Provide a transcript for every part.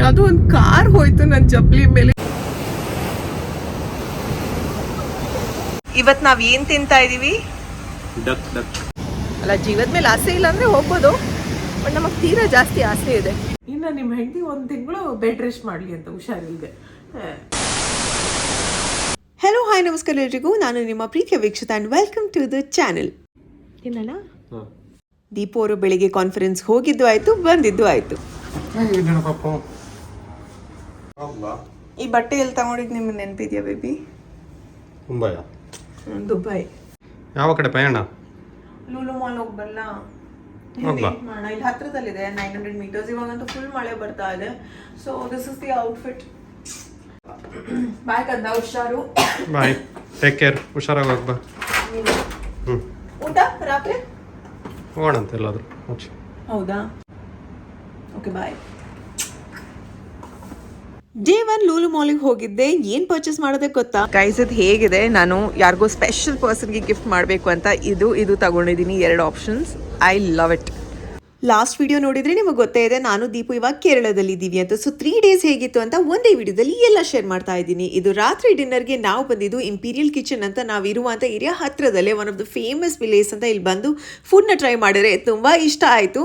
ಯಾವುದೋ ಒಂದು ಕಾರ್ ಹೋಯ್ತು ನನ್ನ ಚಪ್ಪಲಿ ಮೇಲೆ. ಇವತ್ತು ನಾವು ಏನು ತಿಂತಾ ಇದೀವಿ? Duck duck. ಅಲ್ಲ ಜೀವದ ಮೇಲೆ ಆಸೆ ಇಲ್ಲ ಅಂದ್ರೆ ಹೋಗ್ಬೋದು ಬಟ್ ನಮಗೆ ತೀರಾ ಜಾಸ್ತಿ ಆಸೆ ಇದೆ. ಇನ್ನು ನಿಮ್ಮ ಹೆಂಡತಿ ಒಂದು ತಿಂಗಳು ಬೆಡ್ ರೆಸ್ಟ್ ಮಾಡ್ಲಿ ಅಂತ ಹುಷಾರಿಲ್ಲದೆ ಹಲೋ ಹಾಯ್ ನಮಸ್ಕಾರ ಎಲ್ರಿಗೂ. ನಾನು ನಿಮ್ಮ ಪ್ರೀತಿಯ Veekshita and welcome to the channel ಏನಲ್ಲ ದೀಪು ಅವರು ಬೆಳಿಗ್ಗೆ ಕಾನ್ಫರೆನ್ಸ್ ಹೋಗಿದ್ದು ಆಯಿತು ಬಂದಿದ್ದು ಆಯಿತು. ಈ ಬಟ್ಟೆ ಎಲ್ಲಿ ತಗೊಂಡಿದ್ದು ನಿಮ್ಗೆ ನೆನಪಿದ್ಯಾ ಬೇಬಿ? ಮುಂಬಯ? ದುಬೈ. ಯಾವ ಕಡೆ ಪಯಣ ಲೂಲು ಮಾಲ್ ಹೋಗಿ ಬರಲ್ಲ ಹೋಗ್ಬಾ. ಮಾಡೋಣ ಇಲ್ಲಿ ಹತ್ರದಲ್ಲಿದೆ ನೈನ್ ಹಂಡ್ರೆಡ್ ಮೀಟರ್ಸ್ ಇವಾಗಂತೂ ಫುಲ್ ಮಳೆ ಬರ್ತಾ ಇದೆ. So this is the outfit bye ಕದ್ದ ಹುಷಾರು. ಬಾಯ್ ಟೇಕ್ ಕೇರ್ ಹುಷಾರಾಗಿ ಹೋಗ್ಬಾ. ಊಟ ರಾತ್ರಿ? ಹೋಗೋಣಂತೆ ಎಲ್ಲಾದರೂ. ಹೌದಾ? Okay bye day one Lulu ಮಾಲಿಗೆ ಹೋಗಿದ್ದೆ, ಏನು ಪರ್ಚೇಸ್ ಮಾಡೋದೇ ಗೊತ್ತಾ? ಗೈಸ್ ಇದು ಹೇಗಿದೆ, ನಾನು ಯಾರಿಗೋ ಸ್ಪೆಷಲ್ ಪರ್ಸನ್ಗೆ ಗಿಫ್ಟ್ ಮಾಡಬೇಕು ಅಂತ ಇದು ಇದು ತಗೊಂಡಿದ್ದೀನಿ ಎರಡು options I love it last video ನೋಡಿದ್ರೆ ನಿಮಗೆ ಗೊತ್ತೇ ಇದೆ, ನಾನು ದೀಪು ಇವಾಗ ಕೇರಳದಲ್ಲಿ ಇದ್ದೀವಿ ಅಂತ. ಸೊ ತ್ರೀ ಡೇಸ್ ಹೇಗಿತ್ತು ಅಂತ ಒಂದೇ ವಿಡಿಯೋದಲ್ಲಿ ಎಲ್ಲ ಶೇರ್ ಮಾಡ್ತಾ ಇದ್ದೀನಿ. ಇದು ರಾತ್ರಿ ಡಿನ್ನರ್ಗೆ ನಾವು ಬಂದಿದ್ದು ಇಂಪೀರಿಯಲ್ ಕಿಚನ್ ಅಂತ ನಾವು ಇರುವಂಥ ಏರಿಯಾ ಹತ್ತಿರದಲ್ಲೇ one of the famous village ಅಂತ ಇಲ್ಲಿ ಬಂದು ಫುಡ್ನ ಟ್ರೈ ಮಾಡಿದ್ರೆ ತುಂಬ ಇಷ್ಟ ಆಯಿತು.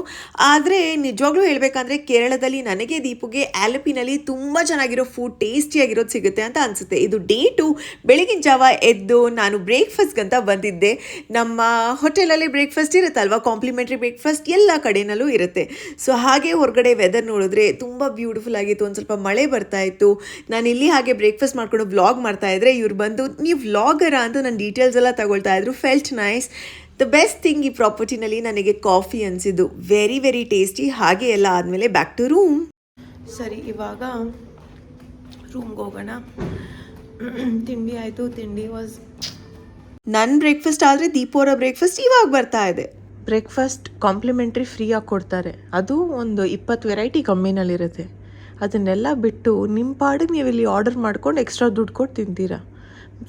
ಆದರೆ ನಿಜವಾಗ್ಲೂ ಹೇಳಬೇಕಂದ್ರೆ ಕೇರಳದಲ್ಲಿ ನನಗೆ ದೀಪುಗೆ ಆಲಪಿನಲ್ಲಿ ತುಂಬ ಚೆನ್ನಾಗಿರೋ ಫುಡ್ ಟೇಸ್ಟಿಯಾಗಿರೋದು ಸಿಗುತ್ತೆ ಅಂತ ಅನಿಸುತ್ತೆ. ಇದು ಡೇ ಟು ಬೆಳಗಿನ ಜಾವ ಎದ್ದು ನಾನು ಬ್ರೇಕ್ಫಾಸ್ಟ್ಗಂತ ಬಂದಿದ್ದೆ. ನಮ್ಮ ಹೋಟೆಲಲ್ಲಿ ಬ್ರೇಕ್ಫಾಸ್ಟ್ ಇರುತ್ತಲ್ವಾ ಕಾಂಪ್ಲಿಮೆಂಟ್ರಿ ಬ್ರೇಕ್ಫಾಸ್ಟ್ ಎಲ್ಲ ಕಡೆನಲ್ಲೂ ಇರುತ್ತೆ. ಸೊ ಹಾಗೆ ಹೊರಗಡೆ ವೆದರ್ ನೋಡಿದ್ರೆ ತುಂಬ ಬ್ಯೂಟಿಫುಲ್ ಆಗಿತ್ತು. ಒಂದು ಸ್ವಲ್ಪ ಮಳೆ ಬರ್ತಾ ಇತ್ತು. ನಾನು ಇಲ್ಲಿ ಹಾಗೆ ಬ್ರೇಕ್ಫಾಸ್ಟ್ ಮಾಡ್ಕೊಂಡು ವ್ಲಾಗ್ ಮಾಡ್ತಾ ಇದ್ರೆ ಇವ್ರು ಬಂದು ನೀವು ವ್ಲಾಗರ ಅಂತ ನನ್ನ ಡೀಟೇಲ್ಸ್ ಎಲ್ಲ ತಗೊಳ್ತಾ ಇದ್ರು. Felt nice the best thing ಈ ಪ್ರಾಪರ್ಟಿನಲ್ಲಿ ನನಗೆ ಕಾಫಿ ಅನಿಸಿದ್ದು. ವೆರಿ ವೆರಿ ಟೇಸ್ಟಿ ಹಾಗೆ ಎಲ್ಲ ಆದಮೇಲೆ ಬ್ಯಾಕ್ ಟು ರೂಮ್ ಸರಿ ಇವಾಗ ರೂಮ್ಗೆ ಹೋಗೋಣ. ತಿಂಡಿ ಆಯಿತು. ತಿಂಡಿ ವಾಸ್ ನನ್ನ ಬ್ರೇಕ್ಫಾಸ್ಟ್ ಆದರೆ ದೀಪೋರ ಬ್ರೇಕ್ಫಾಸ್ಟ್ ಇವಾಗ ಬರ್ತಾ ಇದೆ. ಬ್ರೇಕ್ಫಾಸ್ಟ್ ಕಾಂಪ್ಲಿಮೆಂಟ್ರಿ ಫ್ರೀಯಾಗಿ ಕೊಡ್ತಾರೆ. ಅದು ಒಂದು ಇಪ್ಪತ್ತು ವೆರೈಟಿ ಕಮ್ಮಿನಲ್ಲಿರುತ್ತೆ. ಅದನ್ನೆಲ್ಲ ಬಿಟ್ಟು ನಿಮ್ಮ ಪಾಡಿಗೆ ನೀವು ಇಲ್ಲಿ ಆರ್ಡರ್ ಮಾಡ್ಕೊಂಡು ಎಕ್ಸ್ಟ್ರಾ ದುಡ್ಡು ಕೊಟ್ಟು ತಿಂತೀರಾ?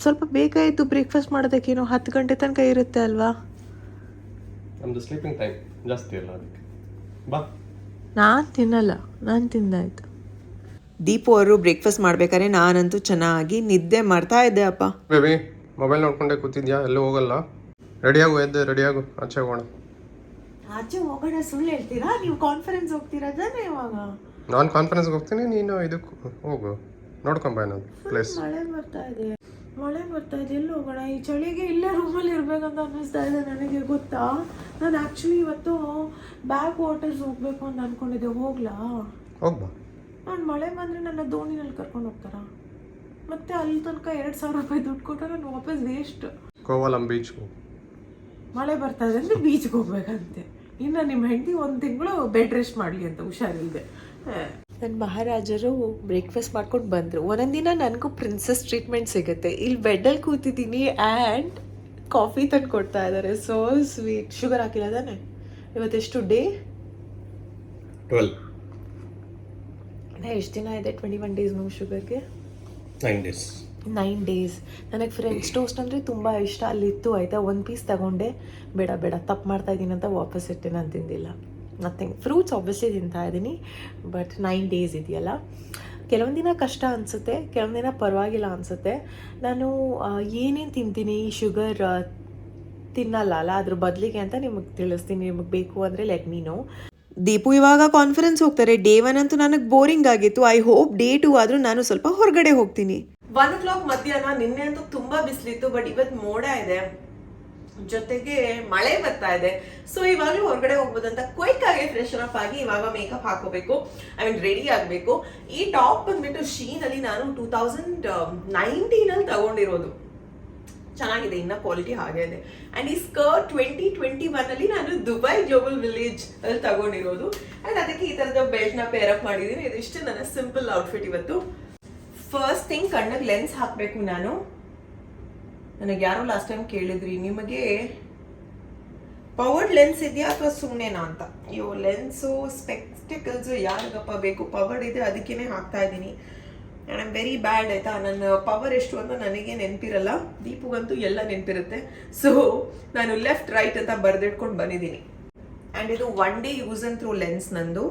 ಸ್ವಲ್ಪ ಬೇಗ ಇದ್ದು ಬ್ರೇಕ್ಫಾಸ್ಟ್ ಮಾಡೋದಕ್ಕೇನೋ ಹತ್ತು ಗಂಟೆ ತನಕ ಇರುತ್ತೆ ಅಲ್ವಾ? ನಮ್ಮದು ಸ್ಲೀಪಿಂಗ್ ಟೈಮ್ ಜಾಸ್ತಿ ಅಲ್ಲ ಅದಕ್ಕೆ. ಬಾ. ನಾನು ತಿನ್ನಲ್ಲ ನಾನು ತಿಂದಾಯ್ತು. ದೀಪು ಅವರು ಬ್ರೇಕ್ಫಾಸ್ಟ್ ಮಾಡ್ಬೇಕಾದ್ರೆ ನಾನಂತೂ ಚೆನ್ನಾಗಿ ನಿದ್ದೆ ಮಾಡ್ತಾ ಇದ್ದೆ ಅಪ್ಪ. ಬೇಬಿ ಮೊಬೈಲ್ ನೋಡ್ಕೊಂಡೆ ಕೂತಿದ್ಯಾ? ಎಲ್ಲೂ ಹೋಗಲ್ಲ. ರೆಡಿಯಾಗು ಎದ್ದೆ ರೆಡಿಯಾಗು ಆಚೆ ಹೋಗೋಣ. ಆಚೆ ಹೋಗೋಣ ಸುಳ್ಳು ಹೇಳ್ತೀರಾ? ನೀವು ಕಾನ್ಫರೆನ್ಸ್ ಹೋಗ್ತೀರಾ ತಾನೇ ಇವಾಗ? ನಾನು ಕಾನ್ಫರೆನ್ಸ್ಗೆ ಹೋಗ್ತೀನಿ ನೀನು ಇದಕ್ಕೆ ಹೋಗು. ನೋಡ್ಕೊಂಬ ಏನಾದ್ರು ಪ್ಲೇಸ್ ಮಳೆ ಬರ್ತಾ ಇದೆ. ಮಳೆ ಬರ್ತಾ ಇದೆ. ಎಲ್ಲಿ ಹೋಗೋಣ? ಈ ಚಳಿಗೆ ಇಲ್ಲೇ ರೂಮಲ್ಲಿ ಇರಬೇಕಂತ ಅನ್ನಿಸ್ತಾ ಇದೆ ನನಗೆ ಗೊತ್ತಾ? ನಾನು ಆ್ಯಕ್ಚುಲಿ ಇವತ್ತು ಬ್ಯಾಕ್ ವಾಟರ್ಸ್ ಹೋಗಬೇಕು ಅಂತ ಅನ್ಕೊಂಡಿದ್ದೆ. ಹೋಗ್ಲಾ? ಹೋಗ್ಬಾ. ನಾನು ಮಳೆ ಬಂದರೆ ನನ್ನ ದೋಣಿನಲ್ಲಿ ಕರ್ಕೊಂಡು ಹೋಗ್ತಾರಾ? ಮತ್ತೆ ಅಲ್ಲಿ ತನಕ ಎರಡು ಸಾವಿರ ರೂಪಾಯಿ ದುಡ್ಡು ಕೊಟ್ಟರೆ ನಾನು ವಾಪಸ್ ವೇಸ್ಟ್ ಕೋವಲಂ ಬೀಚ್ ಮಳೆ ಬರ್ತಾ ಇದೆ ಅಂದರೆ ಬೀಚ್ಗೆ ಹೋಗ್ಬೇಕಂತೆ. ಇನ್ನು ನಿಮ್ಮ ಹೆಂಡತಿ ಒಂದು ತಿಂಗಳು ಬೆಡ್ ರೆಸ್ಟ್ ಮಾಡಲಿ ಅಂತ ಹುಷಾರಿಲ್ಲದೆ ನನ್ನ ಮಹಾರಾಜರು ಬ್ರೇಕ್ಫಾಸ್ಟ್ ಮಾಡ್ಕೊಂಡು ಬಂದರು. ಒಂದೊಂದು ದಿನ ನನಗೂ ಪ್ರಿನ್ಸಸ್ ಟ್ರೀಟ್ಮೆಂಟ್ ಸಿಗುತ್ತೆ. ಇಲ್ಲಿ ಬೆಡ್ಡಲ್ಲಿ ಕೂತಿದ್ದೀನಿ ಆ್ಯಂಡ್ ಕಾಫಿ ತಂದು ಕೊಡ್ತಾ ಇದ್ದಾರೆ ಸೋ ಸ್ವೀಟ್ ಶುಗರ್ ಹಾಕಿಲ್ಲ ತಾನೆ? ಇವತ್ತೆಷ್ಟು ಡೇ ಟ್ವೆಲ್ ಎಷ್ಟು ದಿನ ಇದೆ? ಟ್ವೆಂಟಿ ಒನ್ ಡೇಸ್ ನೋ ಶುಗರ್ಗೆ ನೈನ್ ಡೇಸ್ ನೈನ್ ಡೇಸ್. ನನಗೆ ಫ್ರೆಂಚ್ ಟೋಸ್ಟ್ ಅಂದರೆ ತುಂಬ ಇಷ್ಟ. ಅಲ್ಲಿತ್ತು, ಆಯಿತಾ? ಒಂದು ಪೀಸ್ ತಗೊಂಡೆ. ಬೇಡ ಬೇಡ. ತಪ್ಪು ಮಾಡ್ತಾ ಇದ್ದೀನಿ ಅಂತ ವಾಪಸ್ ಇಟ್ಟೆ, ನಾನು ತಿಂದಿಲ್ಲ. ನಥಿಂಗ್ ಫ್ರೂಟ್ಸ್ ಆಬ್ವಿಯಸ್ಲಿ ತಿಂತಾ ಇದ್ದೀನಿ ಬಟ್ ನೈನ್ ಡೇಸ್ ಇದೆಯಲ್ಲ. ಕೆಲವೊಂದು ದಿನ ಕಷ್ಟ ಅನಿಸುತ್ತೆ, ಕೆಲವೊಂದು ದಿನ ಪರವಾಗಿಲ್ಲ ಅನಿಸುತ್ತೆ. ನಾನು ಏನೇನು ತಿಂತೀನಿ? ಶುಗರ್ ತಿನ್ನಲ್ಲ ಅಲ್ಲ? ಅದ್ರ ಬದಲಿಗೆ ಅಂತ ನಿಮಗೆ ತಿಳಿಸ್ತೀನಿ. ನಿಮಗೆ ಬೇಕು ಅಂದರೆ ಲೆಟ್ ಮೀ ನೋ ದೀಪು ಇವಾಗ ಕಾನ್ಫರೆನ್ಸ್ ಹೋಗ್ತಾರೆ. ಡೇ ಒನ್ ಅಂತೂ ನನಗೆ ಬೋರಿಂಗ್ ಆಗಿತ್ತು. ಐ ಹೋಪ್ ಡೇ ಟು ಆದರೂ ನಾನು ಸ್ವಲ್ಪ ಹೊರಗಡೆ ಹೋಗ್ತೀನಿ. ಒನ್ ಓ ಕ್ಲಾಕ್ ಮಧ್ಯಾಹ್ನ, ನಿನ್ನೆ ಅಂತೂ ತುಂಬಾ ಬಿಸಿಲಿತ್ತು ಬಟ್ ಇವತ್ತು ಮೋಡ ಇದೆ. ಜೊತೆಗೆ ಮಳೆ ಬರ್ತಾ ಇದೆ. ಸೊ ಇವಾಗಲೂ ಹೊರಗಡೆ ಹೋಗ್ಬೋದಂತ ಕ್ವಿಕ್ ಆಗಿ ಫ್ರೆಶ್ ಅಪ್ ಆಗಿ ಇವಾಗ ಮೇಕಪ್ ಹಾಕೋಬೇಕು ಐ ಮೀನ್ ರೆಡಿ ಆಗಬೇಕು. ಈ ಟಾಪ್ ಬಂದ್ಬಿಟ್ಟು ಶೀನಲ್ಲಿ ನಾನು ಟೂ ತೌಸಂಡ್ ನೈನ್ಟೀನಲ್ಲಿ ತಗೊಂಡಿರೋದು. ಚೆನ್ನಾಗಿದೆ, ಇನ್ನ ಕ್ವಾಲಿಟಿ ಹಾಗೆ ಇದೆ. ಅಂಡ್ ಈ ಸ್ಕರ್ಟ್ ಟ್ವೆಂಟಿ ಟ್ವೆಂಟಿ ಒನ್ ಅಲ್ಲಿ ನಾನು ದುಬೈ ಗ್ಲೋಬಲ್ ವಿಲೇಜ್ ಅಲ್ಲಿ ತಗೊಂಡಿರೋದು. ಅಂಡ್ ಅದಕ್ಕೆ ಈ ತರದ ಬೆಲ್ಟ್ನ ಪೇರ್ ಅಪ್ ಮಾಡಿದೀನಿ. ಇದಿಷ್ಟು ನನ್ನ ಸಿಂಪಲ್ ಔಟ್ಫಿಟ್ ಇವತ್ತು. ಫಸ್ಟ್ ಥಿಂಗ್ ಕಣ್ಣಿಗೆ ಲೆನ್ಸ್ ಹಾಕಬೇಕು ನಾನು. ನನಗೆ ಯಾರೋ ಲಾಸ್ಟ್ ಟೈಮ್ ಕೇಳಿದ್ರಿ, ನಿಮಗೆ ಪವರ್ಡ್ ಲೆನ್ಸ್ ಇದೆಯಾ ಅಥವಾ ಸುಮ್ಮನೆನಾ ಅಂತ? ಅಯ್ಯೋ ಲೆನ್ಸು ಸ್ಪೆಕ್ಟಿಕಲ್ಸು ಯಾರಿಗಪ್ಪ ಬೇಕು? ಪವರ್ಡ್ ಇದೆ ಅದಕ್ಕೇನೆ ಹಾಕ್ತಾ ಇದ್ದೀನಿ. ಆ್ಯಂಡ್ ಆಮ್ ವೆರಿ ಬ್ಯಾಡ್ ಆಯಿತಾ? ನನ್ನ ಪವರ್ ಎಷ್ಟು ಅಂತ ನನಗೆ ನೆನಪಿರಲ್ಲ. ದೀಪುಗಂತೂ ಎಲ್ಲ ನೆನಪಿರುತ್ತೆ. ಸೊ ನಾನು ಲೆಫ್ಟ್ ರೈಟ್ ಅಂತ ಬರೆದಿಟ್ಕೊಂಡು ಬಂದಿದ್ದೀನಿ. ಆ್ಯಂಡ್ ಇದು one day use and throw lens ನಂದು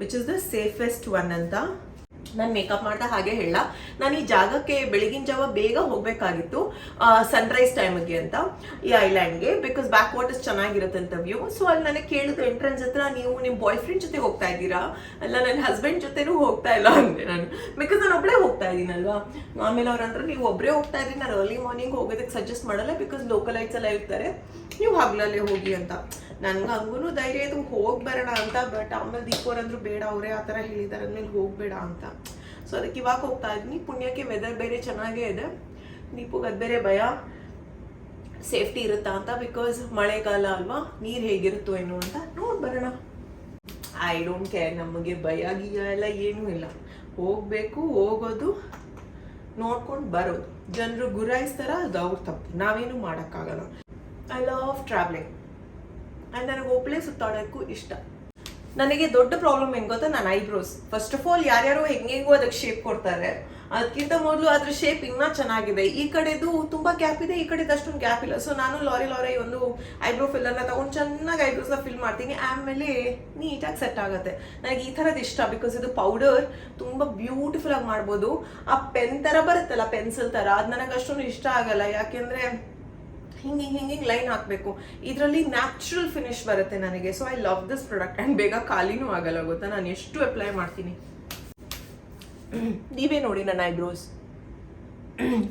which is the safest one ಅಂತ. ನಾನು ಮೇಕಪ್ ಮಾಡ್ತಾ ಹಾಗೆ ಹೇಳ. ನಾನು ಈ ಜಾಗಕ್ಕೆ ಬೆಳಗಿನ ಜಾವ ಬೇಗ ಹೋಗಬೇಕಾಗಿತ್ತು ಸನ್ರೈಸ್ ಟೈಮಿಗೆ ಅಂತ, ಈ ಐಲ್ಯಾಂಡ್ಗೆ ಬಿಕಾಸ್ ಬ್ಯಾಕ್ ವಾಟರ್ಸ್ ಚೆನ್ನಾಗಿರುತ್ತೆ ಅಂತ ವ್ಯೂ ಸೊ ಅಲ್ಲಿ ನನಗೆ ಕೇಳಿದ್ರು ಎಂಟ್ರೆನ್ಸ್ ಹತ್ರ ನೀವು ನಿಮ್ಮ ಬಾಯ್ ಫ್ರೆಂಡ್ ಜೊತೆ ಹೋಗ್ತಾ ಇದ್ದೀರಾ? ಅಲ್ಲ, ನನ್ನ ಹಸ್ಬೆಂಡ್ ಜೊತೆನೂ ಹೋಗ್ತಾ ಇಲ್ಲ, ಅಂದೆ ನಾನು. ಬಿಕಾಸ್ ನಾನು ಒಬ್ಬಳೇ ಹೋಗ್ತಾ ಇದ್ದೀನಲ್ವಾ? ಆಮೇಲೆ ಅವ್ರು ಅಂದ್ರೆ ನೀವು ಒಬ್ಬರೇ ಹೋಗ್ತಾ ಇದ್ದೀನಿ ನಾನು ಅರ್ಲಿ ಮಾರ್ನಿಂಗ್ ಹೋಗೋದಕ್ಕೆ ಸಜೆಸ್ಟ್ ಮಾಡಲ್ಲ ಬಿಕಾಸ್ ಲೋಕಲೈಟ್ಸ್ ಎಲ್ಲ ಇರ್ತಾರೆ. ನೀವು ಹಗಲಲ್ಲೇ ಹೋಗಿ, ಅಂತ. ನನ್ಗೆ ಹಂಗೂ ಧೈರ್ಯ ಇದು ಹೋಗಿ ಬರೋಣ ಅಂತ ಬಟ್ ಆಮೇಲೆ ದೀಪೋರ್ ಅಂದ್ರು ಬೇಡ, ಅವರೇ ಆ ಥರ ಹೇಳಿದ್ದಾರೆ ಅಂದಮೇಲೆ ಹೋಗಬೇಡ ಅಂತ. ಸೊ ಅದಕ್ಕೆ ಇವಾಗ ಹೋಗ್ತಾ ಇದ್ದೀನಿ ಪುಣ್ಯಕ್ಕೆ ವೆದರ್ ಬೇರೆ ಚೆನ್ನಾಗೇ ಇದೆ. ದೀಪುಗೆ ಅದು ಬೇರೆ ಭಯ. ಸೇಫ್ಟಿ ಇರುತ್ತಾ ಅಂತ ಬಿಕಾಸ್ ಮಳೆಗಾಲ ಅಲ್ವಾ, ನೀರು ಹೇಗಿರುತ್ತೋ ಏನು ಅಂತ ನೋಡಿ ಬರೋಣ. ಐ ಡೋಂಟ್ ಕೇರ್ ನಮಗೆ ಭಯ ಗೀಯ ಎಲ್ಲ ಏನೂ ಇಲ್ಲ. ಹೋಗಬೇಕು, ಹೋಗೋದು, ನೋಡ್ಕೊಂಡು ಬರೋದು. ಜನರು ಗುರಾಯಿಸ್ತಾರ, ಅದು ಅವ್ರ ತಪ್ಪು. ನಾವೇನು ಮಾಡೋಕ್ಕಾಗಲ್ಲ. ಐ ಲವ್ ಟ್ರಾವೆಲಿಂಗ್ ಆ್ಯಂಡ್ ನನಗೆ ಒಬ್ಬಳೇ ಸುತ್ತಾಡೋಕ್ಕೂ ಇಷ್ಟ. ನನಗೆ ದೊಡ್ಡ ಪ್ರಾಬ್ಲಮ್ ಏನು ಗೊತ್ತಾ? ನನ್ನ ಐಬ್ರೋಸ್ ಫಸ್ಟ್ ಆಫ್ ಆಲ್ ಯಾರ್ಯಾರು ಹೆಂಗೆಂಗೋ ಅದಕ್ಕೆ ಶೇಪ್ ಕೊಡ್ತಾರೆ. ಅದಕ್ಕಿಂತ ಮೊದಲು ಅದ್ರ ಶೇಪ್ ಇನ್ನೂ ಚೆನ್ನಾಗಿದೆ. ಈ ಕಡೆದು ತುಂಬ ಗ್ಯಾಪ್ ಇದೆ, ಈ ಕಡೆದು ಅಷ್ಟೊಂದು ಗ್ಯಾಪ್ ಇಲ್ಲ. ಸೊ ನಾನು ಲಾರಿ ಲಾರಿ ಒಂದು ಐಬ್ರೋ ಫಿಲ್ಲರ್ನ ತಗೊಂಡು ಚೆನ್ನಾಗಿ ಐಬ್ರೋಸ್ನ ಫಿಲ್ ಮಾಡ್ತೀನಿ. ಆಮೇಲೆ ನೀಟಾಗಿ ಸೆಟ್ ಆಗುತ್ತೆ. ನನಗೆ ಈ ಥರದ್ದು ಇಷ್ಟ ಬಿಕಾಸ್ ಇದು ಪೌಡರ್ ತುಂಬ ಬ್ಯೂಟಿಫುಲ್ ಆಗಿ ಮಾಡ್ಬೋದು. ಆ ಪೆನ್ ಥರ ಬರುತ್ತಲ್ಲ ಪೆನ್ಸಿಲ್ ಥರ, ಅದು ನನಗೆ ಅಷ್ಟೊಂದು ಇಷ್ಟ ಆಗಲ್ಲ. ಯಾಕೆಂದರೆ ಹಿಂಗೆ ಹಿಂಗೆ ಹಿಂಗೆ ಲೈನ್ ಹಾಕಬೇಕು. ಇದರಲ್ಲಿ ನ್ಯಾಚುರಲ್ ಫಿನಿಶ್ ಬರುತ್ತೆ ನನಗೆ. So I love this product and ಬೇಗ ಖಾಲಿನೂ ಆಗಲ್ಲ ಗೊತ್ತಾ? ನಾನು ಎಷ್ಟು ಅಪ್ಲೈ ಮಾಡ್ತೀನಿ. ನೀವೇ ನೋಡಿ ನನ್ನ ಐಬ್ರೋಸ್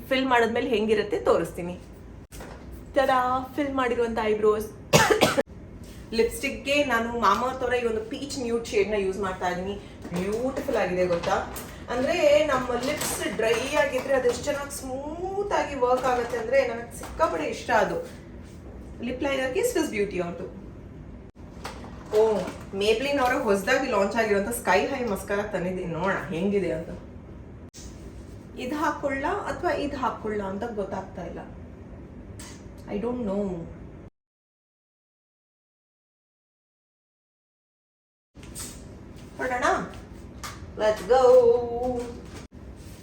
ಫಿಲ್ ಮಾಡಿದ್ಮೇಲೆ ಹೆಂಗಿರುತ್ತೆ ತೋರಿಸ್ತೀನಿ. ತದಾ ಫಿಲ್ ಮಾಡಿರುವಂಥ ಐಬ್ರೋಸ್ ಲಿಪ್ಸ್ಟಿಕ್ಗೆ ನಾನು ಮಾಮಾ ಈ ಒಂದು ಪೀಚ್ ಶೇಡ್ ಶೇಡ್ನ ಯೂಸ್ ಮಾಡ್ತಾ ಇದ್ದೀನಿ ಬ್ಯೂಟಿಫುಲ್ ಆಗಿದೆ ಗೊತ್ತಾ? ಅಂದರೆ ನಮ್ಮ ಲಿಪ್ಸ್ ಡ್ರೈ ಆಗಿದ್ರೆ ಅದೆಷ್ಟು ಚೆನ್ನಾಗಿ ಸ್ಮೂತ್ ಆಗಿ ವರ್ಕ್ ಆಗುತ್ತೆ ಅಂದರೆ ನನಗೆ ಸಿಕ್ಕಾಪಡೆ ಇಷ್ಟ ಅದು. ಲಿಪ್ ಲೈನರ್ಗೆ ಸ್ವಿಸ್ ಬ್ಯೂಟಿ ಅವ್ರದ್ದು ಓ ಮೇಬ್ಲಿನ್ ಅವರ ಹೊಸದಾಗಿ ಲಾಂಚ್ ಆಗಿರೋಂಥ ಸ್ಕೈ ಹೈ ಮಸ್ಕಾರ ತಂದಿದ್ದೀನಿ. ನೋಡೋಣ, ಹೆಂಗಿದೆ ಅಂತ. ಇದು ಹಾಕೊಳ್ಳ ಅಥವಾ ಇದು ಹಾಕೊಳ್ಳ ಅಂತ ಗೊತ್ತಾಗ್ತಾ ಇಲ್ಲ. ಐ ಡೋಂಟ್ ನೋ ಹೊರಡೋಣ ಲೆಟ್ಸ್ ಗೋ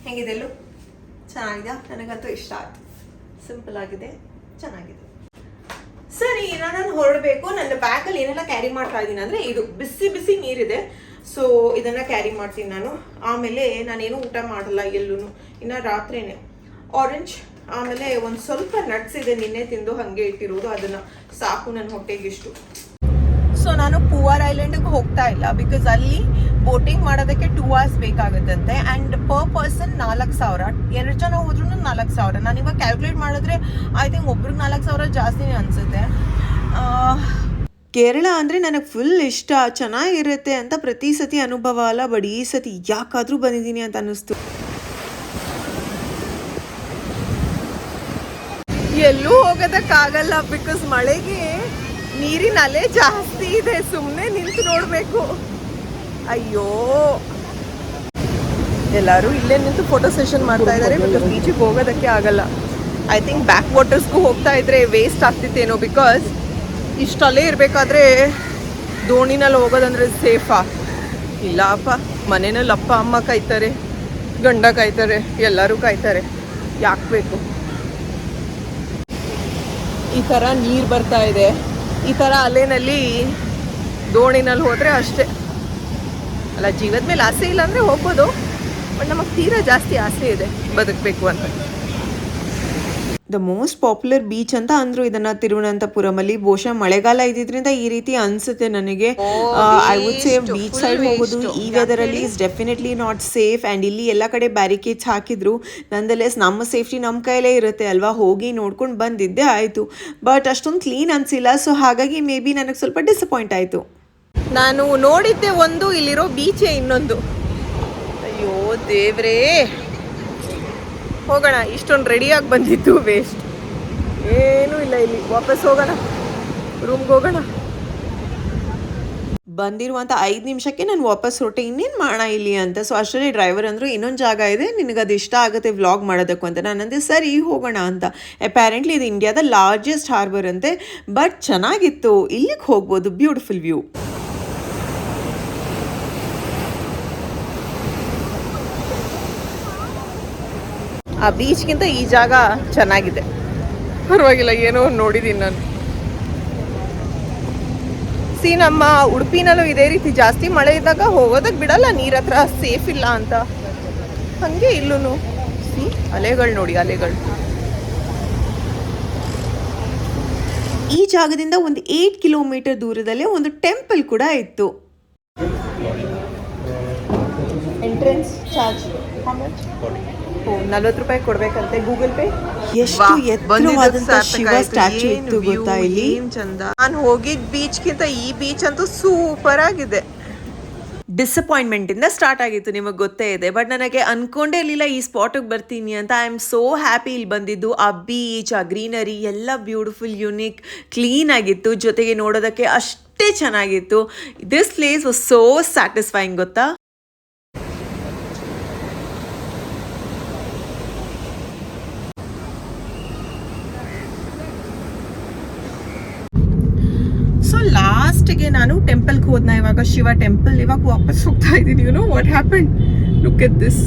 ಹೆಂಗಿದೆ ಲು ಚೆನ್ನಾಗಿದೆ ನನಗಂತೂ ಇಷ್ಟ ಆಯ್ತು. ಸಿಂಪಲ್ ಆಗಿದೆ, ಚೆನ್ನಾಗಿದೆ. ಸರಿ ನಾನು ಹೊರಡಬೇಕು. ನನ್ನ ಬ್ಯಾಗಲ್ಲಿ ಏನೆಲ್ಲ ಕ್ಯಾರಿ ಮಾಡ್ತಾ ಇದ್ದೀನಿ ಅಂದರೆ ಇದು. ಬಿಸಿ ಬಿಸಿ ನೀರಿದೆ. ಸೊ ಇದನ್ನು ಕ್ಯಾರಿ ಮಾಡ್ತೀನಿ ನಾನು. ಆಮೇಲೆ ನಾನೇನು ಊಟ ಮಾಡಲ್ಲ ಎಲ್ಲೂ ಇನ್ನು ರಾತ್ರಿನೇ. ಆರೆಂಜ್ ಆಮೇಲೆ ಒಂದು ಸ್ವಲ್ಪ ನಟ್ಸ್ ಇದೆ. ನಿನ್ನೆ ತಿಂದು ಹಾಗೆ ಇಟ್ಟಿರೋದು. ಅದನ್ನು ಸಾಕು ನನ್ನ ಹೊಟ್ಟೆಗಿಷ್ಟು. ನಾನು ಆರ್ ಐಲ್ಯಾಂಡ್ಗೆ ಹೋಗ್ತಾ ಇಲ್ಲ ಬಿಕಾಸ್ ಅಲ್ಲಿ ಬೋಟಿಂಗ್ ಮಾಡೋದಕ್ಕೆ ಟೂ ಅವರ್ಸ್ ಬೇಕಾಗುತ್ತಂತೆ. ಆ್ಯಂಡ್ ಪರ್ ಪರ್ಸನ್ ನಾಲ್ಕು ಸಾವಿರ. ಎರಡು ಜನ ಹೋದ್ರೂ ನಾಲ್ಕು ಸಾವಿರ. ನಾನು ಇವಾಗ ಕ್ಯಾಲ್ಕುಲೇಟ್ ಮಾಡಿದ್ರೆ ಐ ಥಿಂಕ್ ಒಬ್ರಿಗೆ ನಾಲ್ಕು ಸಾವಿರ ಜಾಸ್ತಿನೇ ಅನಿಸುತ್ತೆ. ಕೇರಳ ಅಂದರೆ ನನಗೆ ಫುಲ್ ಇಷ್ಟ. ಚೆನ್ನಾಗಿರುತ್ತೆ ಅಂತ ಪ್ರತಿ ಸತಿ ಅನುಭವ ಅಲ್ಲ ಬಟ್ ಈ ಸತಿ ಯಾಕಾದರೂ ಬಂದಿದ್ದೀನಿ ಅಂತ ಅನ್ನಿಸ್ತು. ಎಲ್ಲೂ ಹೋಗೋದಕ್ಕಾಗಲ್ಲ ಬಿಕಾಸ್ ಮಳೆಗೆ ನೀರಿನ ಅಲೆ ಜಾಸ್ತಿ ಇದೆ ಸುಮ್ಮನೆ ನಿಂತು ನೋಡಬೇಕು. ಅಯ್ಯೋ. ಎಲ್ಲರೂ ಇಲ್ಲೇ ನಿಂತು ಫೋಟೋ ಸೆಷನ್ ಮಾಡ್ತಾ ಇದ್ದಾರೆ ಬಿಕಾಸ್ ಬೀಚಿಗೆ ಹೋಗೋದಕ್ಕೆ ಆಗಲ್ಲ. ಐ ಥಿಂಕ್ ಬ್ಯಾಕ್ ವಾಟರ್ಸ್ಗೂ ಹೋಗ್ತಾ ಇದ್ರೆ ವೇಸ್ಟ್ ಆಗ್ತಿತ್ತೇನೋ ಬಿಕಾಸ್ ಇಷ್ಟಲ್ಲೇ ಇರಬೇಕಾದ್ರೆ ದೋಣಿನಲ್ಲಿ ಹೋಗೋದಂದ್ರೆ ಸೇಫಾ ಇಲ್ಲಪ್ಪ ಮನೇನಲ್ಲಿ ಅಪ್ಪ ಅಮ್ಮ ಕಾಯ್ತಾರೆ ಗಂಡ ಕಾಯ್ತಾರೆ ಎಲ್ಲರೂ ಕಾಯ್ತಾರೆ. ಯಾಕೆ ಬೇಕು? ಈ ಥರ ನೀರು ಬರ್ತಾ ಇದೆ. ಈ ಥರ ಅಲೆನಲ್ಲಿ ದೋಣಿನಲ್ಲಿ ಹೋದರೆ ಅಷ್ಟೇ. ಅಲ್ಲ ಜೀವದ ಮೇಲೆ ಆಸೆ ಇಲ್ಲ ಅಂದರೆ ಹೋಗ್ಬೋದು ಬಟ್ ನಮಗೆ ತೀರಾ ಜಾಸ್ತಿ ಆಸೆ ಇದೆ ಬದುಕಬೇಕು ಅಂತ. ದ ಮೋಸ್ಟ್ ಪಾಪ್ಯುಲರ್ ಬೀಚ್ ಅಂತ ಅಂದ್ರು ಇದನ್ನ ತಿರುವನಂತಪುರಮಲ್ಲಿ. ಬಹುಶಃ ಮಳೆಗಾಲ ಇದ್ದಿದ್ರಿಂದ ಈ ರೀತಿ ಅನ್ಸುತ್ತೆ ನನಗೆ. I would say beach side ಹೋಗೋದು ಈ ವೆದರ್ ಅಲ್ಲಿ is definitely not safe and ಇಲ್ಲಿ ಎಲ್ಲ ಕಡೆ ಬ್ಯಾರಿಕೇಡ್ಸ್ ಹಾಕಿದ್ರು. ನಂದಲೆಸ್ ನಮ್ಮ ಸೇಫ್ಟಿ ನಮ್ಮ ಕೈಲೇ ಇರುತ್ತೆ ಅಲ್ವಾ? ಹೋಗಿ ನೋಡ್ಕೊಂಡು ಬಂದಿದ್ದೆ ಆಯ್ತು. ಬಟ್ ಅಷ್ಟೊಂದು ಕ್ಲೀನ್ ಅನ್ಸಿಲ್ಲ. ಸೊ ಹಾಗಾಗಿ ಮೇ ಬಿ ನನಗೆ ಸ್ವಲ್ಪ ಡಿಸಪಾಯಿಂಟ್ ಆಯ್ತು. ನಾನು ನೋಡಿದ್ದೆ ಒಂದು ಇಲ್ಲಿರೋ ಬೀಚೇ ಇನ್ನೊಂದು. ಅಯ್ಯೋ ದೇವ್ರೇ. ಹೋಗೋಣ, ಇಷ್ಟೊಂದು ರೆಡಿಯಾಗಿ ಬಂದಿತ್ತು ವೇಸ್ಟ್ ಏನೂ ಇಲ್ಲ ಇಲ್ಲಿ. ವಾಪಸ್ ಹೋಗೋಣ. ರೂಮ್ಗೆ ಹೋಗೋಣ. ಬಂದಿರುವಂಥ ಐದು ನಿಮಿಷಕ್ಕೆ ನಾನು ವಾಪಸ್ ಹೊರಟೆ. ಇನ್ನೇನು ಮಾಡೋಣ ಇಲ್ಲಿ ಅಂತ. ಸೊ ಅಷ್ಟರಲ್ಲಿ ಡ್ರೈವರ್ ಅಂದರು, ಇನ್ನೊಂದು ಜಾಗ ಇದೆ, ನಿನಗೆ ಅದು ಇಷ್ಟ ಆಗುತ್ತೆ ವ್ಲಾಗ್ ಮಾಡೋದಕ್ಕೂ ಅಂತ. ನಾನಂದೆ ಸರಿ, ಹೋಗೋಣ ಅಂತ. ಅಪ್ಯಾರೆಂಟ್ಲಿ ಇದು ಇಂಡಿಯಾದ ಲಾರ್ಜೆಸ್ಟ್ ಹಾರ್ಬರ್ ಅಂತೆ ಬಟ್ ಚೆನ್ನಾಗಿತ್ತು. ಇಲ್ಲಿಗೆ ಹೋಗ್ಬೋದು ಬ್ಯೂಟಿಫುಲ್ ವ್ಯೂ ಆ ಬೀಚ್ಗಿಂತ ಈ ಜಾಗ ಚೆನ್ನಾಗಿದೆ. ಪರವಾಗಿಲ್ಲ ಏನೋ ನೋಡಿದೀನಿ ನೋಡಿದ್ದೀನಿ ನಾನು. ಸಿ ನಮ್ಮ ಉಡುಪಿನಲ್ಲೂ ಇದೇ ರೀತಿ ಜಾಸ್ತಿ ಮಳೆ ಇದ್ದಾಗ ಹೋಗೋದಕ್ಕೆ ಬಿಡಲ್ಲ ನೀರ ಹತ್ರ ಸೇಫ್ ಇಲ್ಲ ಅಂತ. ಹಂಗೆ ಇಲ್ಲೂ ಸಿ ಅಲೆಗಳು ನೋಡಿ ಅಲೆಗಳು. ಈ ಜಾಗದಿಂದ ಒಂದು ಏಟ್ ಕಿಲೋಮೀಟರ್ ದೂರದಲ್ಲೇ ಒಂದು ಟೆಂಪಲ್ ಕೂಡ ಇತ್ತು. ಎಂಟ್ರೆನ್ಸ್ ಚಾರ್ಜ್ ನಲ್ವತ್ತು ರೂಪಾಯಿ ಕೊಡ್ಬೇಕಂತೆ ಗೂಗಲ್ ಪೇ? ಎಷ್ಟು ಎತ್ತರವಾದಂತ ಶಿವ ಸ್ಟ್ಯಾಚು ಇತ್ತು ಗೊತ್ತಾ ಇಲ್ಲಿ? ಚಂದ? ನಾನು ಹೋಗಿದ್ ಬೀಚ್ಗಿಂತ ಈ ಬೀಚ್ ಅಂತೂ ಸೂಪರ್ ಆಗಿದೆ. ಡಿಸಪಾಯಿಂಟ್ಮೆಂಟ್ ಇಂದ ಸ್ಟಾರ್ಟ್ ಆಗಿತ್ತು ನಿಮಗೆ ಗೊತ್ತೇ ಇದೆ. ಬಟ್ ನನಗೆ ಅನ್ಕೊಂಡೇ ಇರಲಿಲ್ಲ ಈ ಸ್ಪಾಟಿಗೆ ಬರ್ತೀನಿ ಅಂತ. ಐ ಆಮ್ ಸೋ ಹ್ಯಾಪಿ ಇಲ್ಲಿ ಬಂದಿದ್ದು. ಆ ಬೀಚ್ ಆ ಗ್ರೀನರಿ ಎಲ್ಲ ಬ್ಯೂಟಿಫುಲ್ ಯುನೀಕ್ ಕ್ಲೀನ್ ಆಗಿತ್ತು. ಜೊತೆಗೆ ನೋಡೋದಕ್ಕೆ ಅಷ್ಟೇ ಚೆನ್ನಾಗಿತ್ತು. This place was so satisfying ಗೊತ್ತಾ ಸೊ ಲಾಸ್ಟ್ಗೆ ನಾನು ಇವಾಗ ಶಿವ ಟೆಂಪಲ್ ಇವಾಗ ವಾಪಸ್ ಹೋಗ್ತಾ ಇದ್ದೀನಿ. You know what happen look at this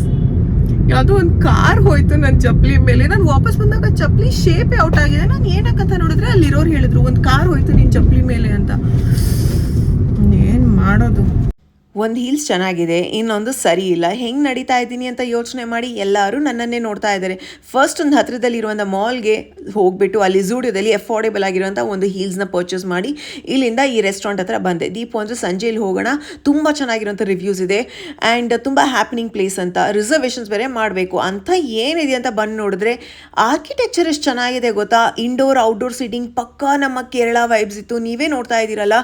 ಯಾವುದೋ ಒಂದು ಕಾರ್ ಹೋಯ್ತು ನನ್ನ ಚಪ್ಪಲಿ ಮೇಲೆ. ನಾನು ವಾಪಸ್ ಬಂದಾಗ ಚಪ್ಪಲಿ ಶೇಪೇ ಔಟ್ ಆಗಿದೆ. ನಾನು ಏನಕ್ಕಂತ ನೋಡಿದ್ರೆ ಅಲ್ಲಿರೋರು ಹೇಳಿದ್ರು, ಒಂದು ಕಾರ್ ಹೋಯ್ತು ನಿನ್ನ ಚಪ್ಪಲಿ ಮೇಲೆ ಅಂತ. ಏನು ಮಾಡೋದು? ಒಂದು ಹೀಲ್ಸ್ ಚೆನ್ನಾಗಿದೆ, ಇನ್ನೊಂದು ಸರಿ ಇಲ್ಲ. ಹೆಂಗೆ ನಡೀತಾ ಇದ್ದೀನಿ ಅಂತ ಯೋಚನೆ ಮಾಡಿ ಎಲ್ಲರೂ ನನ್ನನ್ನೇ ನೋಡ್ತಾ ಇದ್ದಾರೆ. ಫಸ್ಟ್ ಒಂದು ಹತ್ತಿರದಲ್ಲಿರುವಂಥ ಮಾಲ್ಗೆ ಹೋಗ್ಬಿಟ್ಟು ಅಲ್ಲಿ ಝೂಡಿಯೋದಲ್ಲಿ ಅಫೋರ್ಡೆಬಲ್ ಆಗಿರುವಂಥ ಒಂದು ಹೀಲ್ಸ್ನ ಪರ್ಚೇಸ್ ಮಾಡಿ ಇಲ್ಲಿಂದ ಈ ರೆಸ್ಟೋರೆಂಟ್ ಹತ್ರ ಬಂದೆ. ದೀಪು ಅಂದರೆ ಸಂಜೆಯಲ್ಲಿ ಹೋಗೋಣ. ತುಂಬ ಚೆನ್ನಾಗಿರುವಂಥ ರಿವ್ಯೂಸ್ ಇದೆ. ಆ್ಯಂಡ್ ತುಂಬ ಹ್ಯಾಪ್ನಿಂಗ್ ಪ್ಲೇಸ್ ಅಂತ. ರಿಸರ್ವೇಷನ್ಸ್ ಬೇರೆ ಮಾಡಬೇಕು. ಅಂತ ಏನಿದೆ ಅಂತ ಬಂದು ನೋಡಿದ್ರೆ ಆರ್ಕಿಟೆಕ್ಚರ್ ಎಷ್ಟು ಚೆನ್ನಾಗಿದೆ ಗೊತ್ತಾ? ಇಂಡೋರ್ ಔಟ್ಡೋರ್ ಸೀಟಿಂಗ್ ಪಕ್ಕಾ ನಮ್ಮ ಕೇರಳ ವೈಬ್ಸ್ ಇತ್ತು. ನೀವೇ ನೋಡ್ತಾ ಇದ್ದೀರಲ್ಲ.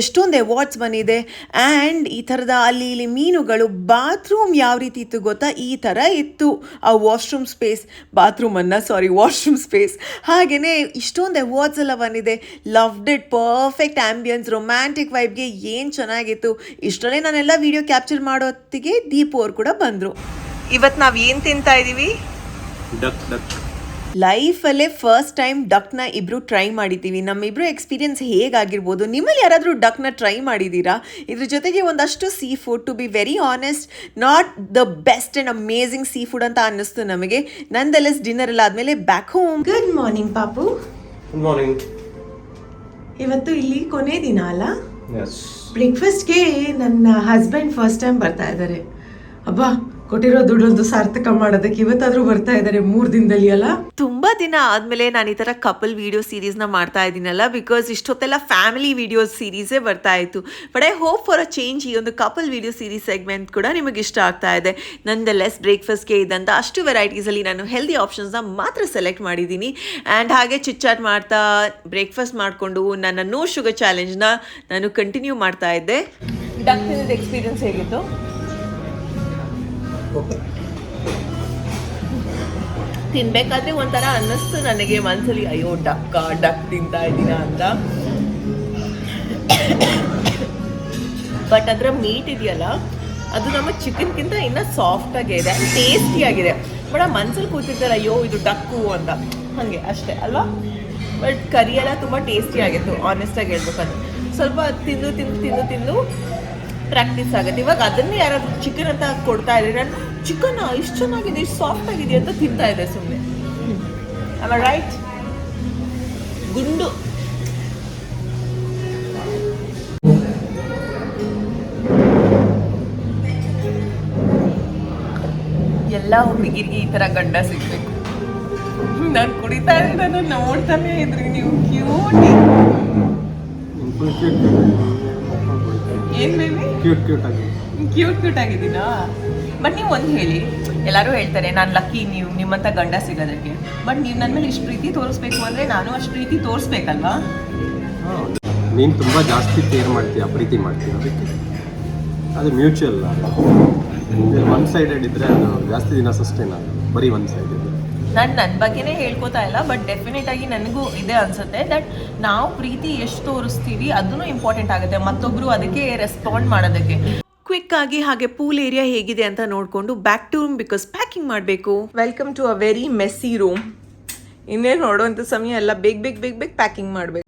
ಎಷ್ಟೊಂದು ಅವಾರ್ಡ್ಸ್ ಬಂದಿದೆ. ಆ್ಯಂಡ್ ಈ ಥರದ ಅಲ್ಲಿ ಇಲ್ಲಿ ಮೀನುಗಳು ಬಾತ್ರೂಮ್ ಯಾವ ರೀತಿ ಇತ್ತು ಗೊತ್ತಾ? ಈ ಥರ ಇತ್ತು ಆ ವಾಶ್ರೂಮ್ ಸ್ಪೇಸ್ ಬಾತ್ರೂಮನ್ನು ಸಾರಿ ವಾಶ್ರೂಮ್ ಸ್ಪೇಸ್ ಹಾಗೆಯೇ ಇಷ್ಟೊಂದು ಅವಾರ್ಡ್ಸ್ ಎಲ್ಲ ಬಂದಿದೆ. Loved it perfect ambience romantic ವೈಬ್ಗೆ ಏನು ಚೆನ್ನಾಗಿತ್ತು? ಇಷ್ಟರಲ್ಲೇ ನಾನೆಲ್ಲ ವಿಡಿಯೋ ಕ್ಯಾಪ್ಚರ್ ಮಾಡೋತ್ತಿಗೆ ದೀಪ್ ಅವರು ಕೂಡ ಬಂದರು. ಇವತ್ತು ನಾವು ಏನು ತಿಂತಾ ಇದ್ದೀವಿ ಡಕ್ ಡಕ್ ಲೈಫಲ್ಲೇ ಫಸ್ಟ್ ಟೈಮ್ ಡಕ್ನ ಇಬ್ರು ಟ್ರೈ ಮಾಡಿದ್ದೀವಿ. ನಮ್ಮಿಬ್ರು ಎಕ್ಸ್ಪೀರಿಯನ್ಸ್ ಹೇಗಾಗಿರ್ಬೋದು? ನಿಮ್ಮಲ್ಲಿ ಯಾರಾದರೂ ಡಕ್ನ ಟ್ರೈ ಮಾಡಿದ್ದೀರಾ? ಇದ್ರ ಜೊತೆಗೆ ಒಂದಷ್ಟು seafood to be very honest not the best and amazing seafood ಅಂತ ಅನ್ನಿಸ್ತು ನಮಗೆ. ನಂದೆಲ್ಲಸ್ ಡಿನ್ನರ್ ಎಲ್ಲ ಆದಮೇಲೆ ಬ್ಯಾಕ್ ಹೋಮ್ ಗುಡ್ ಮಾರ್ನಿಂಗ್ ಪಾಪು. ಗುಡ್ ಮಾರ್ನಿಂಗ್ ಇವತ್ತು ಇಲ್ಲಿ ಕೊನೆ ದಿನ ಅಲ್ಲ? ಬ್ರೇಕ್ಫಾಸ್ಟ್ಗೆ ನನ್ನ ಹಸ್ಬೆಂಡ್ ಫಸ್ಟ್ ಟೈಮ್ ಬರ್ತಾ ಇದ್ದಾರೆ. ಅಬ್ಬಾ ಕೊಟ್ಟಿರೋ ದುಡ್ಡೊಂದು ಸಾರ್ಥಕ ಮಾಡೋದಕ್ಕೆ ಇವತ್ತಾದ್ರೂ ಬರ್ತಾ ಇದ್ದಾರೆ ಮೂರು ದಿನದಲ್ಲಿ ಅಲ್ಲ? ತುಂಬಾ ದಿನ ಆದ್ಮೇಲೆ ನಾನು ಈ ತರ ಕಪಲ್ ವಿಡಿಯೋ ಸೀರೀಸ್ನ ಮಾಡ್ತಾ ಇದ್ದೀನಲ್ಲ ಬಿಕಾಸ್ ಇಷ್ಟೊತ್ತೆಲ್ಲ ಫ್ಯಾಮಿಲಿ ವಿಡಿಯೋ ಸೀರೀಸೇ ಬರ್ತಾ ಇತ್ತು. But I hope for a change ಈ ಒಂದು ಕಪಲ್ ವಿಡಿಯೋ ಸೀರೀಸ್ ಸೆಗ್ಮೆಂಟ್ ಕೂಡ ನಿಮಗೆ ಇಷ್ಟ ಆಗ್ತಾ ಇದೆ. ನಂದ ಲೆಸ್ ಬ್ರೇಕ್ಫಾಸ್ಟ್ಗೆ ಇದ್ದಂಥ ಅಷ್ಟು ವೆರೈಟೀಸಲ್ಲಿ ನಾನು ಹೆಲ್ದಿ ಆಪ್ಷನ್ಸ್ನ ಮಾತ್ರ ಸೆಲೆಕ್ಟ್ ಮಾಡಿದ್ದೀನಿ. ಆ್ಯಂಡ್ ಹಾಗೆ ಚಿಚ್ಚಾಟ್ ಮಾಡ್ತಾ ಬ್ರೇಕ್ಫಾಸ್ಟ್ ಮಾಡಿಕೊಂಡು ನನ್ನ ನೋ ಶುಗರ್ ಚಾಲೆಂಜ್ನ ನಾನು ಕಂಟಿನ್ಯೂ ಮಾಡ್ತಾ ಇದ್ದೆ. ಡಾಕ್ಟರ್ ಎಕ್ಸ್ಪೀರಿಯನ್ಸ್ ಹೇಗಿತ್ತು? ತಿನ್ಬೇಕಾದ್ರೆ ಒಂಥರ ಅನ್ನಿಸ್ತು ನನಗೆ ಮನ್ಸಲ್ಲಿ, ಅಯ್ಯೋ, ಡಕ್ಕ, ಡಕ್ ತಿಂತಾ ಇದ್ದೀನ ಅಂತ. ಬಟ್ ಅದರ ಮೀಟ್ ಇದೆಯಲ್ಲ, ಅದು ನಮ್ಮ ಚಿಕನ್ಗಿಂತ ಇನ್ನೂ ಸಾಫ್ಟ್ ಆಗಿದೆ ಟೇಸ್ಟಿ ಆಗಿದೆ. ಬಟ್ ಆ ಮನ್ಸಲ್ಲಿ ಕೂತಿರ್ತಾರೆ, ಅಯ್ಯೋ, ಇದು ಡಕ್ಕು ಅಂತ. ಹಾಗೆ, ಅಷ್ಟೇ, ಅಲ್ವಾ? ಬಟ್ ಕರಿ ಎಲ್ಲ ತುಂಬ ಟೇಸ್ಟಿ ಆಗಿತ್ತು ಆನೆಸ್ಟಾಗಿ ಹೇಳ್ಬೇಕಂದ್ರೆ. ಸ್ವಲ್ಪ ತಿಂದು ತಿಂದು ತಿಂದು ತಿಂದು ಪ್ರಾಕ್ಟೀಸ್ ಆಗುತ್ತೆ. ಇವಾಗ ಅದನ್ನೇ ಯಾರಾದರೂ ಚಿಕನ್ ಅಂತ ಕೊಡ್ತಾ ಇದ್ರೆ, ನಾನು ಚಿಕನ್ ಇಷ್ಟು ಚೆನ್ನಾಗಿದೆ ಇಷ್ಟು ಸಾಫ್ಟ್ ಆಗಿದೆ ಅಂತ ತಿಂತಾ ಇದೆ ಸುಮ್ಮನೆ ಅಲ್ಲ ರೈಟ್ ಗುಂಡು. ಎಲ್ಲ ಹುಡುಗಿರಿಗೆ ಈ ತರ ಗಂಡ ಸಿಗ್ಬೇಕು. ನಾನು ಕುಡಿತಾ ನಾನು ನೋಡ್ತಾನೆ ಇದ್ರಿ ನೀವು ಕ್ಯೂಟ್ ಏನ್ ಬೇಬಿ ಕ್ಯೂಟ್ ಕ್ಯೂಟ್ ಆಗಿ. ಕ್ಯೂಟ್ ಕ್ಯೂಟ್ ಆಗಿದ್ದೀನಾ? ಬಟ್ ನೀವು ಒಂದು ಹೇಳಿ. ಎಲ್ಲರೂ ಹೇಳ್ತಾರೆ ನಾನು ಲಕ್ಕಿ ನೀವು ನಿಮ್ಮಂಥ ಗಂಡ ಸಿಗೋದಕ್ಕೆ. ಬಟ್ ನೀವು ನನ್ನ ಮೇಲೆ ಇಷ್ಟು ಪ್ರೀತಿ ತೋರಿಸ್ಬೇಕು ಅಂದರೆ ನಾನು ಅಷ್ಟು ಪ್ರೀತಿ ತೋರಿಸ್ಬೇಕಲ್ವಾ? ನೀನು ತುಂಬ ಜಾಸ್ತಿ ಕೇರ್ ಮಾಡ್ತೀಯ ಪ್ರೀತಿ ಮಾಡ್ತೀಯ ಅದಕ್ಕೆ. ಅದು ಮ್ಯೂಚುವಲ್ ಒನ್ ಸೈಡೆಡ್ ಇದ್ದರೆ ಅದು ಜಾಸ್ತಿ ದಿನ ಸಸ್ಟೈನ್ ಆಗಲ್ಲ. ಬರೀ ಒನ್ ಸೈಡ್ ಇದ್ದರೆ ನಾನು ನನ್ನ ಬಗ್ಗೆನೇ ಹೇಳ್ಕೊತಾ ಇಲ್ಲ ಬಟ್ ಡೆಫಿನೆಟ್ ಆಗಿ ನನಗೂ ಇದೆ ಅನ್ಸುತ್ತೆ ದಟ್ ನಾವು ಪ್ರೀತಿ ಎಷ್ಟು ತೋರಿಸ್ತೀವಿ ಅದನ್ನು ಇಂಪಾರ್ಟೆಂಟ್ ಆಗುತ್ತೆ. ಮತ್ತೊಬ್ಬರು ಅದಕ್ಕೆ ರೆಸ್ಪಾಂಡ್ ಮಾಡೋದಕ್ಕೆ. ಕ್ವಿಕ್ ಆಗಿ ಹಾಗೆ ಪೂಲ್ ಏರಿಯಾ ಹೇಗಿದೆ ಅಂತ ನೋಡಿಕೊಂಡು back to room because packing ಮಾಡಬೇಕು. Welcome to a very messy room ಇನ್ನೇನು ನೋಡುವಂಥ ಸಮಯ ಎಲ್ಲ ಬೇಗ ಬೇಗ ಬೇಗ ಬೇಗ ಪ್ಯಾಕಿಂಗ್ ಮಾಡಬೇಕು.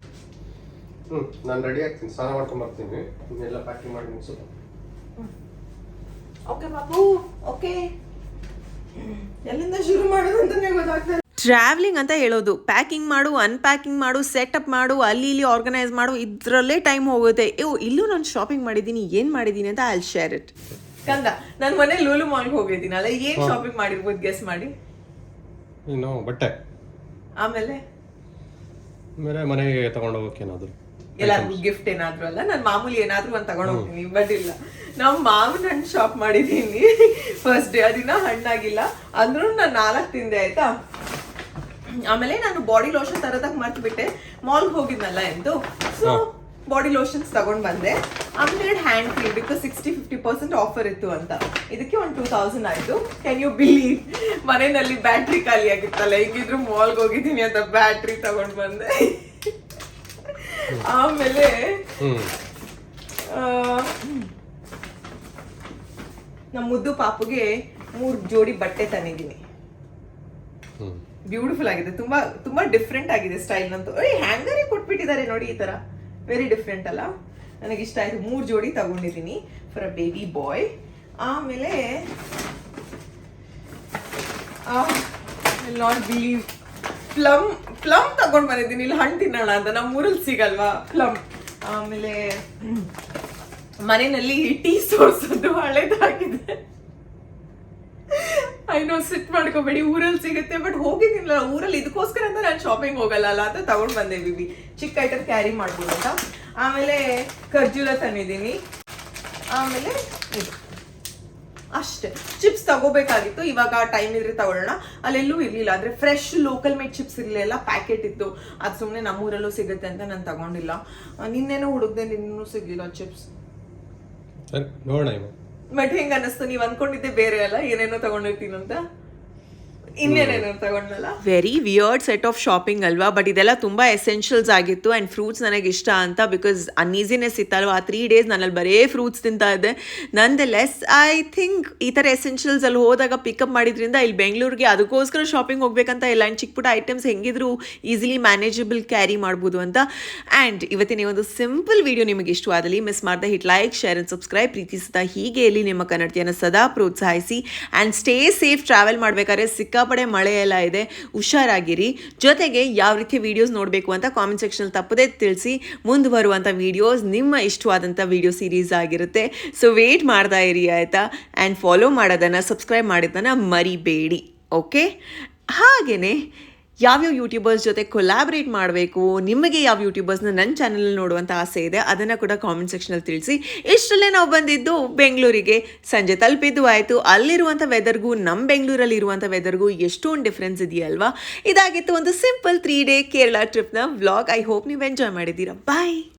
ಹ್ಞೂ ನಾನು ರೆಡಿ ಆಗ್ತೀನಿ. ಸ್ನಾನ ಮಾಡ್ಕೊಂಡು ಬರ್ತೀನಿ. ಎಲ್ಲ ಪ್ಯಾಕಿಂಗ್ ಮಾಡಿ ಮುಗಿಸು. ಓಕೆ ಬಾಬು. ಓಕೆ ಎಲ್ಲಿಂದ ಶುರು ಮಾಡೋದು ಅಂತಾನೆ ಗೊತ್ತಾಗ್ತಾ ಟ್ರಾವೆಲಿಂಗ್ ಅಂತ ಹೇಳೋದು. ಪ್ಯಾಕಿಂಗ್ ಮಾಡು ಅನ್ಪ್ಯಾಕಿಂಗ್ ಮಾಡು ಸೆಟಪ್ ಮಾಡು ಅಲ್ಲಿ ಇಲ್ಲಿ ಆರ್ಗನೈಸ್ ಮಾಡು ಇದರಲ್ಲೇ ಟೈಮ್ ಹೋಗುತ್ತೆ. ಓ ಇಲ್ಲೂ ನಾನು ಶಾಪಿಂಗ್ ಮಾಡಿದ್ದೀನಿ ಏನು ಮಾಡಿದ್ದೀನಿ ಅಂತ ಐ ಶೇರ್ ಇಟ್ ಕಂದ ನಾನು ಮನೆ ಲೂಲು ಮಾರ್ಗೆ ಹೋಗಿದ್ದೀನಿ ಅಲ್ಲ ಏನ್ ಶಾಪಿಂಗ್ ಮಾಡಿರ್ಬೋದು ಗೆಸ್ ಮಾಡಿ. ಇನ್ನು ಬಟ್ಟೆ. ಆಮೇಲೆ? ಮೇರೆ ಮನೆಗೆ ತಗೊಂಡು ಹೋಗಕ್ಕೆ ಏನಾದರೂ ಎಲ್ಲಾದ್ರೂ ಗಿಫ್ಟ್ ಏನಾದ್ರು ಅಲ್ಲ? ನಾನು ಮಾಮೂಲಿ ಏನಾದರೂ ಒಂದು ತಗೊಂಡು ಹೋಗ್ತೀನಿ ಬಟ್ ಇಲ್ಲ. ನಾವು ಮಾವಿನ ಹಣ್ಣು ಶಾಪ್ ಮಾಡಿದ್ದೀನಿ ಫಸ್ಟ್ ಡೇ ಅದಿನ ಹಣ್ಣಾಗಿಲ್ಲ. ಅಂದ್ರೂ ನಾನು ನಾಲ್ಕು ತಿಂದೆ ಆಯ್ತಾ? ಆಮೇಲೆ ನಾನು ಬಾಡಿ ಲೋಷನ್ ತರೋದಕ್ಕೆ ಮರ್ತು ಬಿಟ್ಟೆ ಮಾಲ್ಗೆ ಹೋಗಿದ್ನಲ್ಲ ಎಂದು ಸೊ ಬಾಡಿ ಲೋಷನ್ಸ್ ತಗೊಂಡ್ ಬಂದೆ. ಆಮೇಲೆ ಎರಡು hand cream because sixty fifty percent offer ಇತ್ತು ಅಂತ. ಇದಕ್ಕೆ ಒಂದು ಟೂ ತೌಸಂಡ್ ಆಯ್ತು. ಕ್ಯಾನ್ ಯು ಬಿಲೀವ್ ಮನೆಯಲ್ಲಿ ಬ್ಯಾಟ್ರಿ ಖಾಲಿ ಆಗಿತ್ತಲ್ಲ. ಹೆಂಗಿದ್ರು ಮಾಲ್ಗೆ ಹೋಗಿದ್ದೀನಿ ಅಂತ ಬ್ಯಾಟ್ರಿ ತಗೊಂಡ್ ಬಂದೆ. ಆಮೇಲೆ ನಮ್ಮ ಮುದ್ದು ಪಾಪುಗೆ ಮೂರು ಜೋಡಿ ಬಟ್ಟೆ ತಂದಿದ್ದೀನಿ. ಬ್ಯೂಟಿಫುಲ್ ಆಗಿದೆ. ತುಂಬಾ ತುಂಬಾ ಡಿಫ್ರೆಂಟ್ ಆಗಿದೆ ಸ್ಟೈಲ್ ಅಂತೂ ಏ ಹ್ಯಾಂಗರೇ ಕೊಟ್ಬಿಟ್ಟಿದ್ದಾರೆ ನೋಡಿ ಈ ತರ. ವೆರಿ ಡಿಫ್ರೆಂಟ್ ಅಲ್ಲ. ನನಗೆ ಇಷ್ಟ ಆಯ್ತು. ಮೂರು ಜೋಡಿ ತಗೊಂಡಿದ್ದೀನಿ ಫಾರ್ ಅ ಬೇಬಿ ಬಾಯ್ ಆಮೇಲೆ ನಾಟ್ ಬಿಲೀವ್ ಪ್ಲಮ್ ಪ್ಲಮ್ ತಗೊಂಡ್ ಬಂದಿದ್ದೀನಿ. ಇಲ್ಲಿ ಹಣ್ಣು ತಿನ್ನೋಣ ಅಂತ. ನಮ್ಮ ಊರಲ್ಲಿ ಸಿಗಲ್ವಾ? ಪ್ಲಮ್ ಆಮೇಲೆ, ಮನೆಯಲ್ಲಿ ಟೀ ಸೋರ್ಸೋದು ಹಳೇದಾಗಿದೆ ಐನೋ ಸಿಟ್ ಮಾಡ್ಕೋಬೇಡಿ, ಊರಲ್ಲಿ ಸಿಗುತ್ತೆ ಬಟ್ ಹೋಗಿದ್ದೀನಲ್ಲ, ಊರಲ್ಲಿ ಇದಕ್ಕೋಸ್ಕರ ಅಂತ ನಾನು ಶಾಪಿಂಗ್ ಹೋಗಲ್ಲ, ಅಲ್ಲ, ಅಂತ ತಗೊಂಡು ಬಂದೆ ಬಿಬಿ ಚಿಕ್ಕ ಐಟಮ್ ಕ್ಯಾರಿ ಮಾಡ್ಬೋದು ಅಂತ. ಆಮೇಲೆ ಖರ್ಜೂರ ತಂದಿದ್ದೀನಿ. ಆಮೇಲೆ ಇದು. ಅಷ್ಟೇ. ಚಿಪ್ಸ್ ತಗೋಬೇಕಾಗಿತ್ತು, ಇವಾಗ ಟೈಮ್ ಇದ್ರೆ ತಗೊಳ್ಳೋಣ. ಅಲ್ಲೆಲ್ಲೂ ಇರ್ಲಿಲ್ಲ ಅಂದ್ರೆ ಫ್ರೆಶ್ ಲೋಕಲ್ ಮೇಡ್ ಚಿಪ್ಸ್ ಇರಲಿಲ್ಲ ಪ್ಯಾಕೆಟ್ ಇತ್ತು. ಅದು ಸುಮ್ಮನೆ ನಮ್ಮೂರಲ್ಲೂ ಸಿಗುತ್ತೆ ಅಂತ ನಾನು ತಗೊಂಡಿಲ್ಲ. ನಿನ್ನೆನೂ ಹುಡುಕ್ದೆ ನಿನ್ನೂ ಸಿಗ್ಲಿಲ್ಲ ಚಿಪ್ಸ್ ನೋಡೋಣ ಬಟ್ ಹೆಂಗ ಅನಿಸ್ತು ನೀವ್ ಅನ್ಕೊಂಡಿದ್ದೆ ಬೇರೆ ಅಲ್ಲ ಏನೇನೋ ತಗೊಂಡಲ್ಲ very weird set of shopping ಅಲ್ವಾ? ಬಟ್ ಇದೆಲ್ಲ ತುಂಬ ಎಸೆನ್ಷಿಯಲ್ಸ್ ಆಗಿತ್ತು ಆ್ಯಂಡ್ ಫ್ರೂಟ್ಸ್ ನನಗೆ ಇಷ್ಟ ಅಂತ ಬಿಕಾಸ್ ಅನ್ಈಸಿನೆಸ್ ಇತ್ತಲ್ವಾ? ಆ ತ್ರೀ ಡೇಸ್ ನನ್ನಲ್ಲಿ ಬರೇ ಫ್ರೂಟ್ಸ್ ತಿಂತಾ ಇದ್ದೆ. ನಂದು ಲೆಸ್ ಐ ಥಿಂಕ್ ಈ ಥರ ಎಸೆನ್ಷಿಯಲ್ಸ್ ಅಲ್ಲಿ ಹೋದಾಗ ಪಿಕಪ್ ಮಾಡಿದ್ರಿಂದ ಇಲ್ಲಿ ಬೆಂಗಳೂರಿಗೆ ಅದಕ್ಕೋಸ್ಕರ ಶಾಪಿಂಗ್ ಹೋಗ್ಬೇಕಂತ ಇಲ್ಲ. ಅಂಡ್ ಚಿಕ್ಕ ಪುಟ್ಟ ಐಟಮ್ಸ್ ಹೆಂಗಿದ್ರು ಈಸಿಲಿ ಮ್ಯಾನೇಜಬಲ್ ಕ್ಯಾರಿ ಮಾಡ್ಬೋದು ಅಂತ. ಆ್ಯಂಡ್ ಇವತ್ತಿನ ಈ ಒಂದು ಸಿಂಪಲ್ ವಿಡಿಯೋ ನಿಮಗೆ ಇಷ್ಟವಾದಲ್ಲಿ ಮಿಸ್ ಮಾಡ್ದೆ hit like share and subscribe ಪ್ರೀತಿಸ್ತಾ ಹೀಗೆ ಇಲ್ಲಿ ನಿಮ್ಮ ಕನ್ನಡತಿಯನ್ನು ಸದಾ ಪ್ರೋತ್ಸಾಹಿಸಿ. ಆ್ಯಂಡ್ ಸ್ಟೇ ಸೇಫ್ ಟ್ರಾವೆಲ್ ಮಾಡಬೇಕಾದ್ರೆ ಸಿಕ್ಕಾಪಡೆ ಮಳೆ ಎಲ್ಲ ಇದೆ, ಹುಷಾರಾಗಿರಿ. ಜೊತೆಗೆ ಯಾವ ರೀತಿ ವಿಡಿಯೋಸ್ ನೋಡಬೇಕು ಅಂತ ಕಾಮೆಂಟ್ ಸೆಕ್ಷನ್ ತಪ್ಪದೇ ತಿಳಿಸಿ. ಮುಂದುವರುವಂಥ ವಿಡಿಯೋಸ್ ನಿಮ್ಮ ಇಷ್ಟವಾದಂಥ ವಿಡಿಯೋ ಸೀರೀಸ್ ಆಗಿರುತ್ತೆ. ಸೊ ವೇಟ್ ಮಾಡ್ತಾ ಇರಿ ಆಯಿತಾ? ಆ್ಯಂಡ್ ಫಾಲೋ ಮಾಡೋದನ್ನು ಸಬ್ಸ್ಕ್ರೈಬ್ ಮಾಡೋದನ್ನು ಮರಿಬೇಡಿ ಓಕೆ ಹಾಗೆಯೇ ಯಾವ್ಯಾವ ಯೂಟ್ಯೂಬರ್ಸ್ ಜೊತೆ ಕೊಲಾಬ್ರೇಟ್ ಮಾಡಬೇಕು, ನಿಮಗೆ ಯಾವ ಯೂಟ್ಯೂಬರ್ಸ್ನ ನನ್ನ ಚಾನಲಲ್ಲಿ ನೋಡುವಂಥ ಆಸೆ ಇದೆ, ಅದನ್ನು ಕೂಡ ಕಾಮೆಂಟ್ ಸೆಕ್ಷನಲ್ಲಿ ತಿಳಿಸಿ. ಇಷ್ಟರಲ್ಲೇ ನಾವು ಬಂದಿದ್ದು ಬೆಂಗಳೂರಿಗೆ. ಸಂಜೆ ತಲುಪಿದ್ದು ಆಯಿತು. ಅಲ್ಲಿರುವಂಥ ವೆದರ್ಗೂ ನಮ್ಮ ಬೆಂಗಳೂರಲ್ಲಿ ಇರುವಂಥ ವೆದರ್ಗೂ ಎಷ್ಟೊಂದು ಡಿಫ್ರೆನ್ಸ್ ಇದೆಯಲ್ವಾ? ಇದಾಗಿತ್ತು ಒಂದು ಸಿಂಪಲ್ ತ್ರೀ ಡೇ ಕೇರಳ ಟ್ರಿಪ್ನ ವ್ಲಾಗ್ ಐ ಹೋಪ್ ನೀವು ಎಂಜಾಯ್ ಮಾಡಿದ್ದೀರಾ. ಬಾಯ್